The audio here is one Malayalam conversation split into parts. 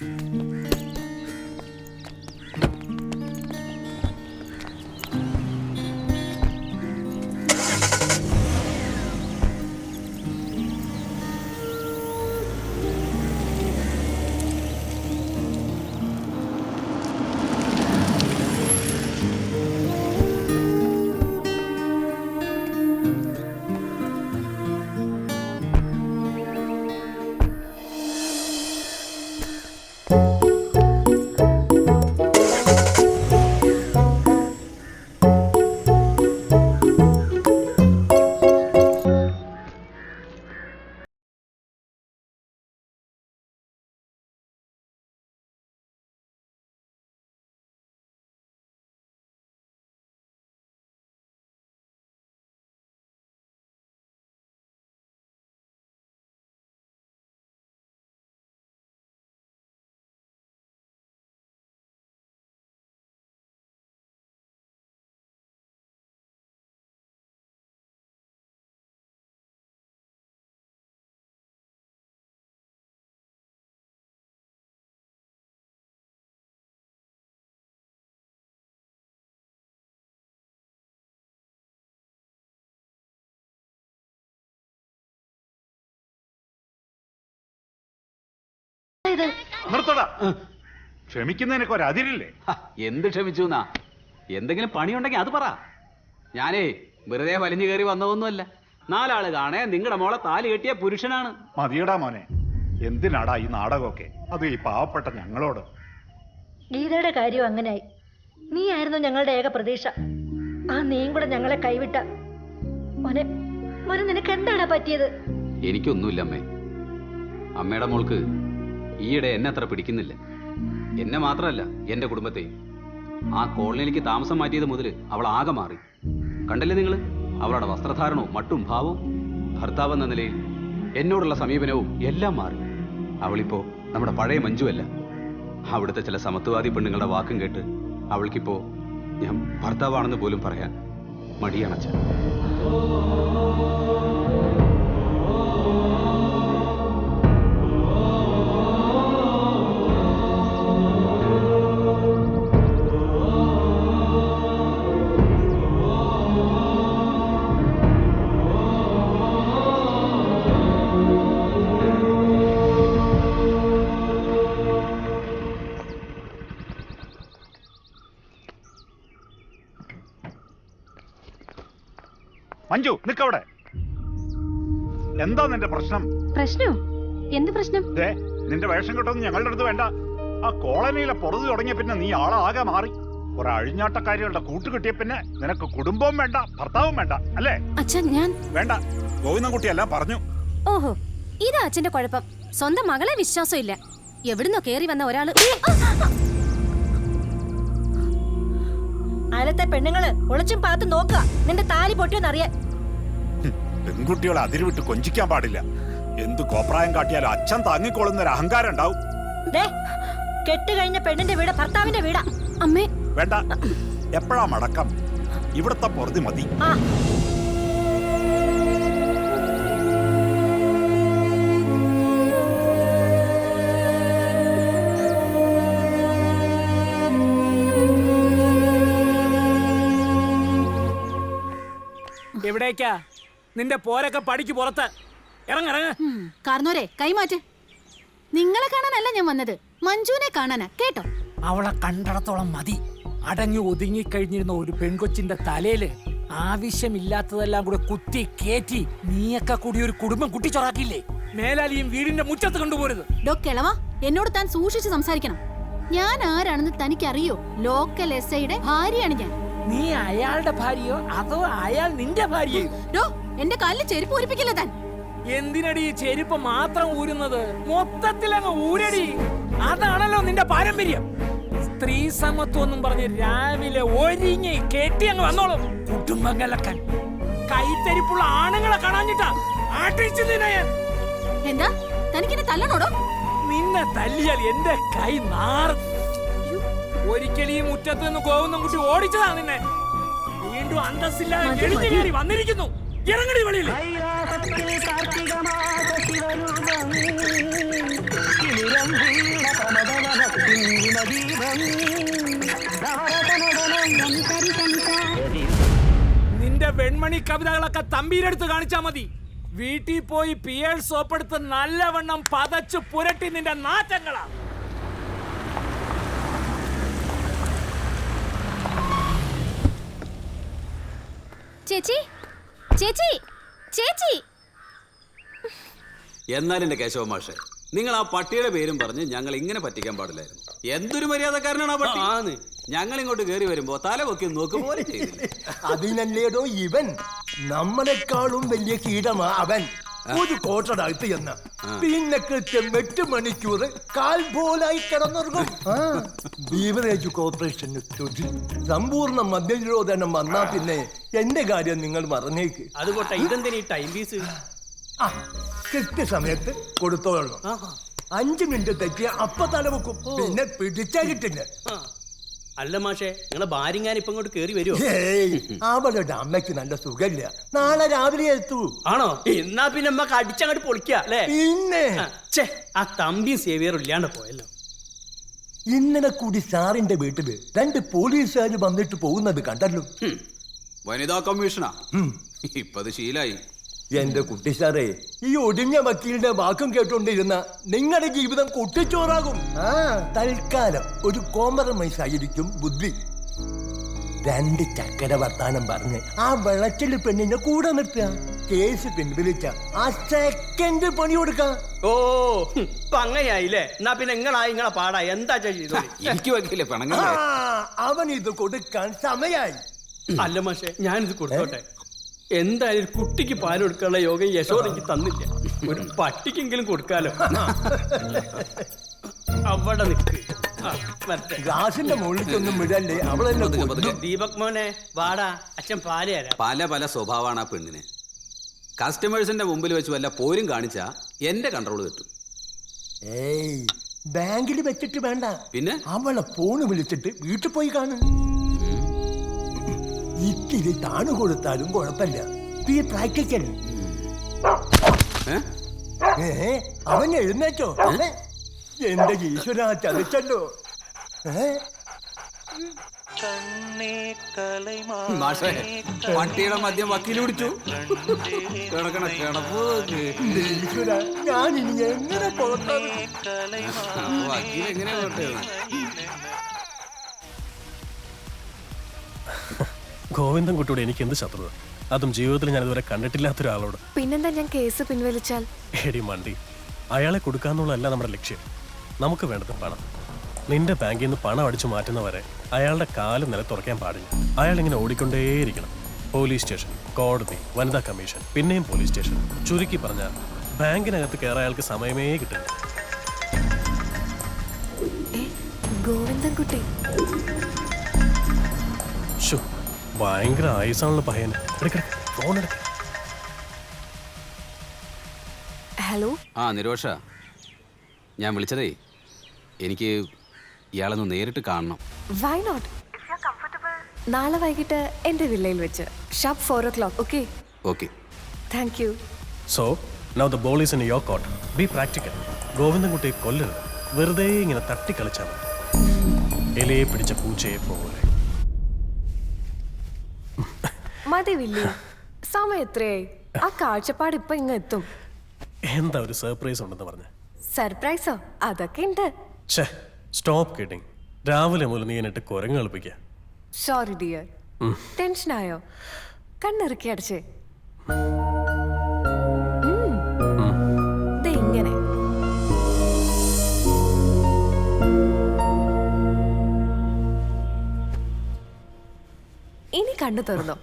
Hum. ഇത് നിർത്തടാ. ക്ഷമിക്കുന്നതിനൊക്കെ ഒരു അതിരില്ലേ ഹ, എന്ത് ക്ഷമിച്ചു എന്നാ? എന്തെങ്കിലും പണിയുണ്ടെങ്കിൽ അത് പറ. ഞാനേ വെറുതെ വലിഞ്ഞു കയറി വന്നതൊന്നുമല്ല. നാലാൾ കാണേ നിങ്ങളുടെ മോളെ താലി കെട്ടിയ പുരുഷനാണ്. മതിയടാ മോനെ. എന്തിനാടാ ഈ നാടകമൊക്കെ? അത് ഈ പാവപ്പെട്ട ഞങ്ങളോട്. ഗീതയുടെ കാര്യം അങ്ങനെയായി നീ ആയിരുന്നു ഞങ്ങളുടെ ഏക പ്രതീക്ഷ. ആ നീയും കൂടെ ഞങ്ങളെ കൈവിട്ട. മോനെ മോനെ നിനക്ക് എന്താണ് പറ്റിയത്? എനിക്കൊന്നുമില്ല അമ്മേ. അമ്മയുടെ മോൾക്ക് ഈയിടെ എന്നെ അത്ര പിടിക്കുന്നില്ല. എന്നെ മാത്രമല്ല എന്റെ കുടുംബത്തെ ആ കോളനിയിലേക്ക് താമസം മാറ്റിയത് മുതൽ അവൾ ആകെ മാറി. കണ്ടല്ലേ നിങ്ങൾ അവളുടെ വസ്ത്രധാരണവും മട്ടും ഭാവവും ഭർത്താവ് എന്ന നിലയിൽ എന്നോടുള്ള സമീപനവും എല്ലാം മാറി. അവളിപ്പോ നമ്മുടെ പഴയ മഞ്ജുവല്ല. അവിടുത്തെ ചില സമത്വവാദി പെണ്ണുങ്ങളുടെ വാക്കും കേട്ട് അവൾക്കിപ്പോ ഞാൻ ഭർത്താവാണെന്ന് പോലും പറയാൻ മടിയണച്ച മഞ്ജു നിക്കവിടെ എന്താ നിന്റെ പ്രശ്നം? പ്രശ്നോ? എന്ത് പ്രശ്നം? ദേ നിന്റെ വേഷം കെട്ടൊന്നും ഞങ്ങളുടെ അടുത്ത് വേണ്ട. ആ കോളനിയിലെ പുറത്ത് തുടങ്ങിയ പിന്നെ നീ ആളാകെ മാറി. ഒരു അഴിഞ്ഞാട്ടക്കാരികളുടെ കൂട്ട് കിട്ടിയ പിന്നെ നിനക്ക് കുടുംബവും വേണ്ട ഭർത്താവും വേണ്ട അല്ലേ? അച്ഛൻ ഞാൻ വേണ്ട. ഗോവിന്ദൻകുട്ടിയെല്ലാം പറഞ്ഞു. ഓഹോ ഇതാ അച്ഛന്റെ കുഴപ്പം. സ്വന്തം മകളെ വിശ്വാസമില്ല. എവിടുന്നോ കേറി വന്ന ഒരാൾ അയലത്തെ പെണ്ണുങ്ങൾ ഒളിച്ചും പാത്തും നോക്കുക. നിന്റെ താലി പൊട്ടിയോന്നറിയാൻ പെൺകുട്ടികളെ അതിരുവിട്ട് കൊഞ്ചിക്കാൻ പാടില്ല. എന്ത് കോപ്രായം കാട്ടിയാലും അച്ഛൻ താങ്ങിക്കൊള്ളുന്ന ഒരു അഹങ്കാരം ഉണ്ടാവും. കെട്ടുകഴിഞ്ഞ കഴിഞ്ഞ പെണ്ണിന്റെ വീട് ഭർത്താവിന്റെ വീടാ. അമ്മേ. വേണ്ട എപ്പോഴാ മടക്കം? ഇവിടത്തെ പൊറുതി മതി. എവിടേക്കാ? നിന്റെ പോരൊക്കെ പടിക്ക് പുറത്ത്. ഇറങ്ങിറങ്ങ കാർന്നോരെ കൈമാറ്റ്. നിങ്ങളെ കാണാനല്ല ഞാൻ വന്നത്. മഞ്ജുവിനെ കാണാനാ കേട്ടോ? അവളെ കണ്ടടത്തോളം മതി. അടങ്ങി ഒതുങ്ങി കഴിഞ്ഞിരുന്ന ഒരു പെൺകൊച്ചിന്റെ തലയിൽ ആവശ്യമില്ലാത്തതെല്ലാം കൂടെ കുത്തി കേറ്റി നീയൊക്കെ കൂടി ഒരു കുടുംബം കുട്ടിച്ചൊറാക്കില്ലേ മേലാലിയും വീടിന്റെ മുറ്റത്ത് കണ്ടുപോരുത്. ഡോ കിളവ എന്നോട് താൻ സൂക്ഷിച്ച് സംസാരിക്കണം. ഞാൻ ആരാണെന്ന് തനിക്കറിയോ? ലോക്കൽ എസ് ഐയുടെ ഭാര്യയാണ് ഞാൻ. നീ അയാളുടെ ഭാര്യയോ അതോ അയാൾ നിന്റെ ഭാര്യയോ? എന്റെ കാലിൽ ചെരുപ്പ് ഊരിപ്പിക്കില്ല താൻ. എന്തിനടി ചെരുപ്പ് മാത്രം ഊരുന്നത്? മൊത്തത്തിൽ അങ്ങ് ഊരടി. അതാണല്ലോ നിന്റെ പാരമ്പര്യം. സ്ത്രീ സമത്വം എന്നും പറഞ്ഞ് രാവിലെ ഒരുങ്ങി കെട്ടി അങ്ങ് വന്നോളും. കുടുംബം കലക്കാൻ കൈത്തരിപ്പുള്ള ആണുങ്ങളെ കാണാഞ്ഞിട്ടാ. എന്താ? തനിക്കെന്നെ തല്ലണോടോ നിന്നെ തല്ലിയാൽ എന്റെ കൈ നാറും. ഒരിക്കലും ഈ മുറ്റത്ത് നിന്ന് കോവുന്ന കുട്ടി ഓടിച്ചതാണ് നിന്നെ. വീണ്ടും അന്തസ്സില്ലാതെ വന്നിരിക്കുന്നു. ഇറങ്ങടി വെളിയിൽ. നിന്റെ വെൺമണി കവിതകളൊക്കെ തമ്പീരെടുത്ത് കാണിച്ചാ മതി. വീട്ടിൽ പോയി പിയേഴ്സ് ഓപ്പെടുത്ത് നല്ലവണ്ണം പതച്ചു പുരട്ടി നിന്റെ നാറ്റങ്ങളാ. ചേച്ചി? ചേച്ചി? ചേച്ചി? എന്നാലും എന്റെ കേശവ മാഷെ നിങ്ങൾ ആ പട്ടിയുടെ പേരും പറഞ്ഞ് ഞങ്ങൾ ഇങ്ങനെ പറ്റിക്കാൻ പാടില്ലായിരുന്നു. എന്തൊരു മര്യാദക്കാരനാണ് ആ പട്ടി? ഞങ്ങൾ ഇങ്ങോട്ട് കയറി വരുമ്പോ തല പൊക്കി നോക്കും പോലെ ചെയ്തില്ല? അതിനല്ലേടോ ഇവൻ? നമ്മളെക്കാളും വലിയ കീടമാ അവൻ. ഒരു കോട്ടടകത്ത് എന്ന. പിന്നെ കൃത്യം എട്ട് മണിക്കൂർ കാൽ പോലായി കിടന്നുറങ്ങും. ബീവറേജ് കോർപ്പറേഷന് സ്തുതി സമ്പൂർണ മദ്യനിരോധനം വന്നാ പിന്നെ എന്റെ കാര്യം നിങ്ങൾ മറന്നേക്ക്. അത് ഇതെന്തിനി ടൈം പീസ് ആ കൃത്യസമയത്ത് കൊടുത്തോളണം. അഞ്ചു മിനിറ്റ് തെറ്റിയ അപ്പ തല വെക്കും പിന്നെ പിടിച്ചാ കിട്ടില്ല അല്ല മാഷേ നിങ്ങളെ ഭാര്യങ്ങാൻ ഇപ്പൊ ഇങ്ങോട്ട് കേറി വരുമോ അവളുടെ അമ്മയ്ക്ക് നല്ല സുഖമില്ല. നാളെ രാവിലെ എത്തൂ. ആണോ? എന്നാ പിന്നെ അമ്മയ്ക്ക് അടിച്ചങ്ങോട്ട് പൊളിക്ക അല്ലേ? പിന്നെ? ആ തമ്പി സേവിയറും ഇല്ലാണ്ട് പോയല്ലോ. ഇന്നലെ കൂടി സാറിന്റെ വീട്ടിൽ രണ്ട് പോലീസുകാർ വന്നിട്ട് പോകുന്നത് കണ്ടല്ലോ. വനിതാ കമ്മീഷനാ. ഇപ്പത് ഇപ്പൊ ശീലായി. എന്റെ കുട്ടി സാറേ ഈ ഒടിഞ്ഞ വക്കീലിന്റെ വാക്കും കേട്ടോണ്ടിരുന്ന നിങ്ങളുടെ ജീവിതം കുട്ടിച്ചോറാകും. ആ. തൽക്കാലം ഒരു കോംപ്രമൈസ് ആയിരിക്കും ബുദ്ധി. രണ്ട് ചക്കര വർത്താനം പറഞ്ഞ് ആ വെളച്ചിൽ പെണ്ണിനെ കൂടെ നിർത്തുക. കേസ് പിൻവലിച്ച ആ സെക്കൻഡ് പണി കൊടുക്കാം. ഓ ഹും, ഇപ്പൊ അങ്ങനെയായില്ലേ? എന്നാ പിന്നെ നിങ്ങളായി നിങ്ങളെ പാടാ. എന്താ ചെയ്തു എനിക്ക് ആ, അവൻ ഇത് കൊടുക്കാൻ സമയായി. അല്ല മാഷെ ഞാനിത് കൊടുത്തോട്ടെ. എന്തായാലും കുട്ടിക്ക് പാൽ കൊടുക്കാനുള്ള യോഗ യശോദ എനിക്ക് തന്നില്ല. ഒരു പട്ടിക്കെങ്കിലും കൊടുക്കാലോ. അവിടെ നിൽക്ക്. ഗ്ലാസിന്റെ പതുക്കെ. പതുക്കെ. ദീപക് മോനെ വാടാ. അച്ഛൻ പാൽ തരാം. പല പല സ്വഭാവമാണ് ആ പെണ്ണിന്. കസ്റ്റമേഴ്സിന്റെ മുമ്പിൽ വെച്ച് വല്ല പോരും കാണിച്ചാ എന്റെ കൺട്രോൾ കിട്ടും. ഏയ് ബാങ്കിൽ വെച്ചിട്ട് വേണ്ട. പിന്നെ? അവളെ ഫോണ് വിളിച്ചിട്ട് വീട്ടിൽ പോയി കാണും. ഇത്തിരി താണു കൊടുത്താലും കുഴപ്പമില്ല. ഈ പ്രാക്ടിക്കൽ. ഏ? അവൻ എഴുന്നേറ്റോ? എന്റെ ഈശ്വര ചതിച്ചല്ലോ. പട്ടിയുടെ മദ്യം വക്കീൽ പിടിച്ചു. കിടക്കണ കിടപ്പ്. ഞാൻ ഇനി എങ്ങനെ വക്കീൽ എങ്ങനെയാ കൊണ്ടുവരുന്നത് ഗോവിന്ദൻകുട്ടിയോട് എനിക്ക് എന്ത് ശത്രുത? അതും ജീവിതത്തിൽ ഞാൻ ഇതുവരെ കണ്ടിട്ടില്ലാത്ത ഒരാളോട്. പിന്നെന്താ ഞാൻ കേസ് പിൻവലിച്ചാൽ? എടി മണ്ടി അയാളെ കൊടുക്കാന്നുള്ളതല്ല നമ്മുടെ ലക്ഷ്യം. നമുക്ക് വേണ്ടത് പണം. നിന്റെ ബാങ്കിൽ നിന്ന് പണം അടിച്ചു മാറ്റുന്നവരെ അയാളുടെ കാൽ നിലത്തുറക്കാൻ പാടില്ല. അയാൾ ഇങ്ങനെ ഓടിക്കൊണ്ടേയിരിക്കണം. പോലീസ് സ്റ്റേഷൻ കോടതി വനിതാ കമ്മീഷൻ പിന്നെയും പോലീസ് സ്റ്റേഷൻ. ചുരുക്കി പറഞ്ഞാൽ ബാങ്കിനകത്ത് കയറാൻ അയാൾക്ക് സമയമേ കിട്ടില്ല. ഗോവിന്ദൻകുട്ടി ഭയങ്കര ആയുസാണല്ലോ പയ്യൻ. Phone hello? ആ നിരോഷ. ഞാൻ വിളിച്ചതേ എനിക്ക് ഇയാളൊന്ന് നേരിട്ട് കാണണം. വൈ നോട്ട് നാളെ വൈകിട്ട് എന്റെ വില്ലയിൽ വെച്ച്. Sharp four o'clock okay okay thank you so now the ball is in your court be practical ഗോവിന്ദൻകുട്ടിയെ കൊല്ലരുത്. വെറുതെ ഇങ്ങനെ തട്ടിക്കളിച്ചാൽ മതി. ഇലയെ പിടിച്ച പൂച്ചയെ പോലെ. മതി വില്ലി സമയം എത്രയായി? ആ കാഴ്ചപ്പാട് ഇപ്പൊ ഇങ്ങ എത്തും. എന്താ ഒരു സർപ്രൈസ് ഉണ്ടെന്ന് പറഞ്ഞ? സർപ്രൈസോ അതൊക്കെ ഉണ്ട് ഛേ സ്റ്റോപ്പ് കിഡിങ് രാവിലെ മുതൽ നീ എന്നിട്ട് കുരങ്ങ് കളിപ്പിക്കുക സോറി ഡിയർ ടെൻഷനായോ കണ്ണിറുക്കി അടച്ചേ. ഉം. ദേ ഇങ്ങനെ. ഇനി കണ്ണു തുറന്നോ.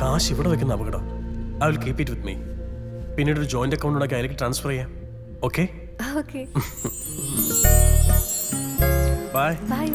കാശ് ഇവിടെ വെക്കുന്ന അപകടം. I will keep it with me പിന്നീട് ഒരു ജോയിന്റ് അക്കൗണ്ട് ഉണ്ടാക്കി അതിലേക്ക് ട്രാൻസ്ഫർ ചെയ്യാം. Okay bye bye